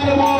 আমারে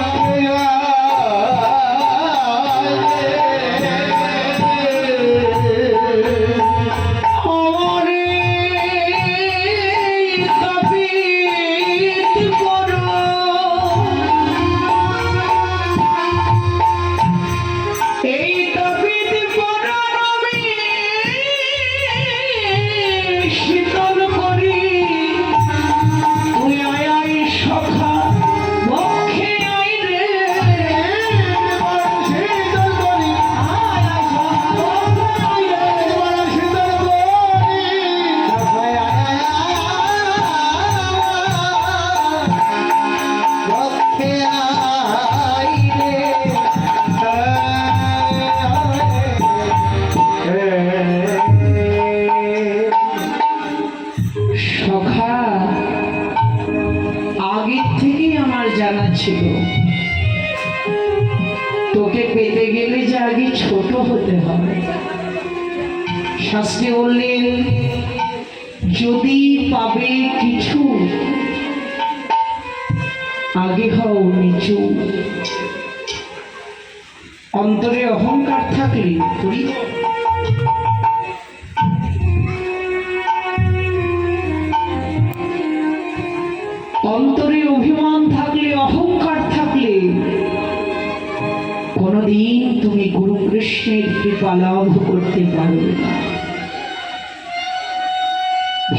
সখা, আগের থেকেই আমার জানা ছিল। তোকে পেতে গেলে যে আগে ছোট হতে হবে। শাস্ত্রে বললেন, যদি পাবে কিছু, আগে হও নিচু। অন্তরে অহংকার থাকলে অন্তরে অভিমান থাকলে, অহংকার থাকলে, কোনদিন তুমি গুরু কৃষ্ণের কৃপা লাভ করতে পারবে না।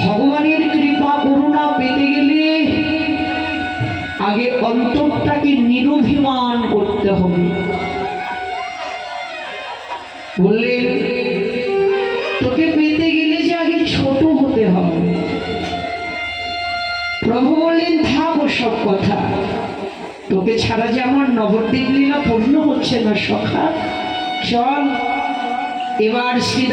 ভগবানের কৃপা করুণা পেতে গেলে আগে অন্তরটাকে নিরভিমান করতে হবে। বললেন, তোকে পেতে গেলে যে আগে ছোট হতে হবে। প্রভু বললেন থাম সব কথা। তোকে ছাড়া যে আমার নবদ্বীপ লীলা পূর্ণ হচ্ছে না সখা। চল, এবার শ্রী